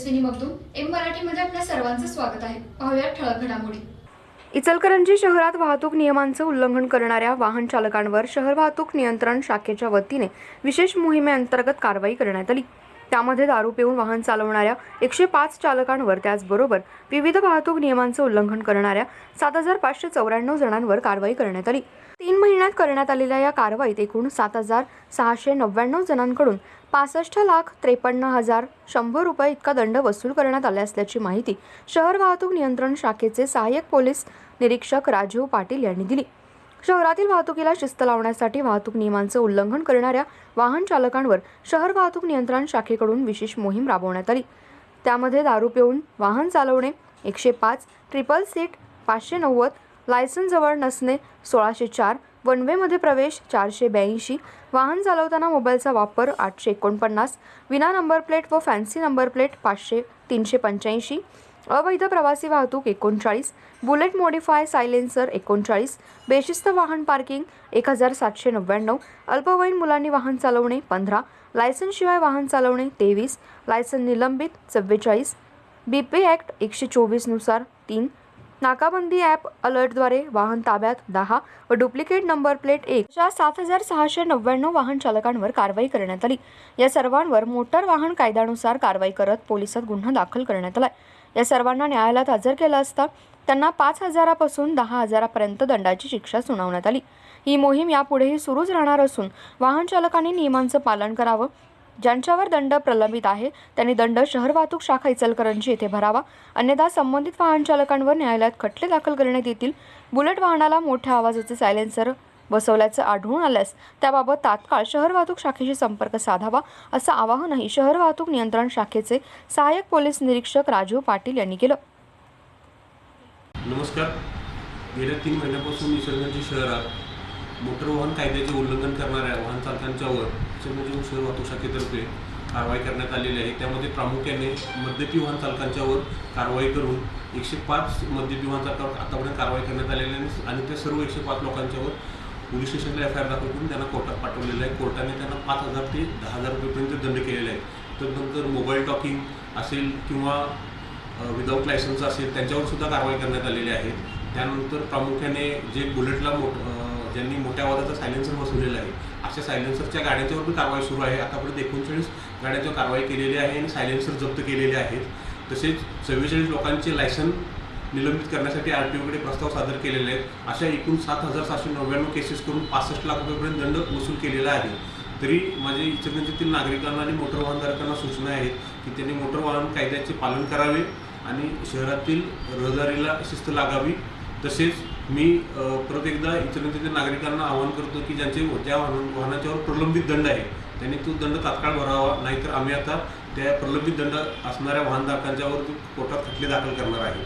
Tejaswini Magdum M मराठीमध्ये आपल्या सर्वांचं स्वागत आहे. पाहूया ठळक घडामोडी. इचलकरंजी शहरात वाहतूक नियमांचं उल्लंघन करणाऱ्या वाहन चालकांवर शहर वाहतूक नियंत्रण शाखेच्या वतीने विशेष मोहिमेअंतर्गत कारवाई करण्यात आली. त्यामध्ये दारू पिऊन वाहन चालवणाऱ्या एकशे पाच चालकांवर त्याचबरोबर विविध वाहतूक नियमांचं उल्लंघन करणाऱ्या सात हजार पाचशे चौऱ्याण्णव जणांवर कारवाई करण्यात आली. तीन महिन्यात करण्यात आलेल्या या कारवाईत एकूण सात हजार सहाशे नव्याण्णव जणांकडून पासष्ट लाख त्रेपन्न हजार शंभर रुपये इतका दंड वसूल करण्यात आला असल्याची माहिती शहर वाहतूक नियंत्रण शाखेचे सहाय्यक पोलीस निरीक्षक राजीव पाटील यांनी दिली. शहरातील वाहतुकीला शिस्त लावण्यासाठी वाहतूक नियमांचं उल्लंघन करणाऱ्या वाहन चालकांवर शहर वाहतूक नियंत्रण शाखेकडून विशेष मोहीम राबवण्यात आली. त्यामध्ये दारू पिऊन वाहन चालवणे एकशे पाच ट्रिपल सीट पाचशे नव्वद लायसन्स जवळ नसणे सोळाशे चार वनवेमध्ये प्रवेश चारशे ब्याऐंशी वाहन चालवताना मोबाईलचा वापर आठशे एकोणपन्नास विना नंबर प्लेट व फॅन्सी नंबर प्लेट पाचशे तीनशे पंच्याऐंशी अवैध प्रवासी वाहतूक एकोणचाळीस बुलेट मॉडिफाय सायलेन्सर एकोणचाळीस बेशिस्त वाहन पार्किंग एक हजार सातशे नव्याण्णव अल्पवयीन मुलांनी वाहन चालवणे पंधरा लायसन्सशिवाय वाहन चालवणे तेवीस लायसन निलंबित चव्वेचाळीस बी पी ॲक्ट एकशे चोवीसनुसार तीन नाकाबंदी ॲप अलर्टद्वारे वाहन ताब्यात दहा व डुप्लिकेट नंबर प्लेट एक अशा सात हजार सहाशे नव्याण्णव वाहन चालकांवर कारवाई करण्यात आली. या सर्वांवर मोटार वाहन कायद्यानुसार कारवाई करत पोलिसात गुन्हा दाखल करण्यात आलाय. या सर्वांना न्यायालयात हजर केलं असता त्यांना पाच हजारापासून दहा हजारापर्यंत दंडाची शिक्षा सुनावण्यात आली. ही मोहीम यापुढेही सुरूच राहणार असून वाहन चालकांनी नियमांचं पालन करावं. ज्यांच्यावर दंड प्रलंबित आहे त्यांनी दंड शहर वाहतूक शाखा इचलकरंजी येथे भरावा. अन्यथा संबंधित वाहन चालकांवर न्यायालयात खटले दाखल करण्यात येतील. बुलेट वाहनाला मोठ्या आवाजाचे सायलेन्सर बसवल्याचं आढळून आल्यास त्याबाबत तात्काळ शहर वाहतूक शाखेशी संपर्क साधावा असं आवाहनही शहर वाहतूक नियंत्रण शाखेचे सहाय्यक पोलीस निरीक्षक राजीव पाटील यांनी केलं. नमस्कार. गेल्या तीन महिन्यापासून इचलकरंजी शहरात मोटर वाहन कायद्याचे उल्लंघन करणाऱ्या वाहन चालकांच्यावर इचलकरंजी शहर वाहतूक शाखेतर्फे कारवाई करण्यात आलेली आहे. त्यामध्ये प्रामुख्याने मद्यपी वाहन चालकांच्यावर कारवाई करून एकशे पाच मद्यपी वाहन चालकावर आतापर्यंत कारवाई करण्यात आलेली आहे आणि त्या सर्व एकशे पाच लोकांच्यावर पोलीस स्टेशनला एफ आय आर दाखल करून त्यांना कोर्टात पाठवलेलं आहे. कोर्टाने त्यांना पाच हजार ते दहा हजार रुपयेपर्यंत दंड केलेला आहे. त्यानंतर मोबाईल टॉकिंग असेल किंवा विदाऊट लायसन्स असेल त्यांच्यावर सुद्धा कारवाई करण्यात आलेली आहे. त्यानंतर प्रामुख्याने जे बुलेटला मोठ ज्यांनी मोठ्या आवाजाचा सायलेन्सर बसवलेला आहे अशा सायलेन्सरच्या गाड्यांच्यावर पण कारवाई सुरू आहे. आतापर्यंत एकोणचाळीस गाड्यांच्यावर कारवाई केलेली आहे आणि सायलेन्सर जप्त केलेले आहेत. तसेच चव्वेचाळीस लोकांचे लायसन निलंबित करण्यासाठी आर टी ओकडे प्रस्ताव सादर केलेले आहेत. अशा एकूण सात हजार सातशे नव्याण्णव केसेस करून पासष्ट लाख रुपयेपर्यंत दंड वसूल केलेला आहे. तरी माझे इचलकरंजीतील नागरिकांना आणि मोटर वाहनधारकांना सूचना आहेत की त्यांनी मोटर वाहन कायद्याचे पालन करावे आणि शहरातील रहदारीला शिस्त लागावी. तसेच मी परत एकदा इचलकरंजीतील नागरिकांना आवाहन करतो की ज्यांचे ज्या वाहन वाहनाच्यावर प्रलंबित दंड आहे त्यांनी तो दंड तात्काळ भरावा. नाहीतर आम्ही आता त्या प्रलंबित दंड असणाऱ्या वाहनधारकांच्यावर कोर्टात खटले दाखल करणार आहे.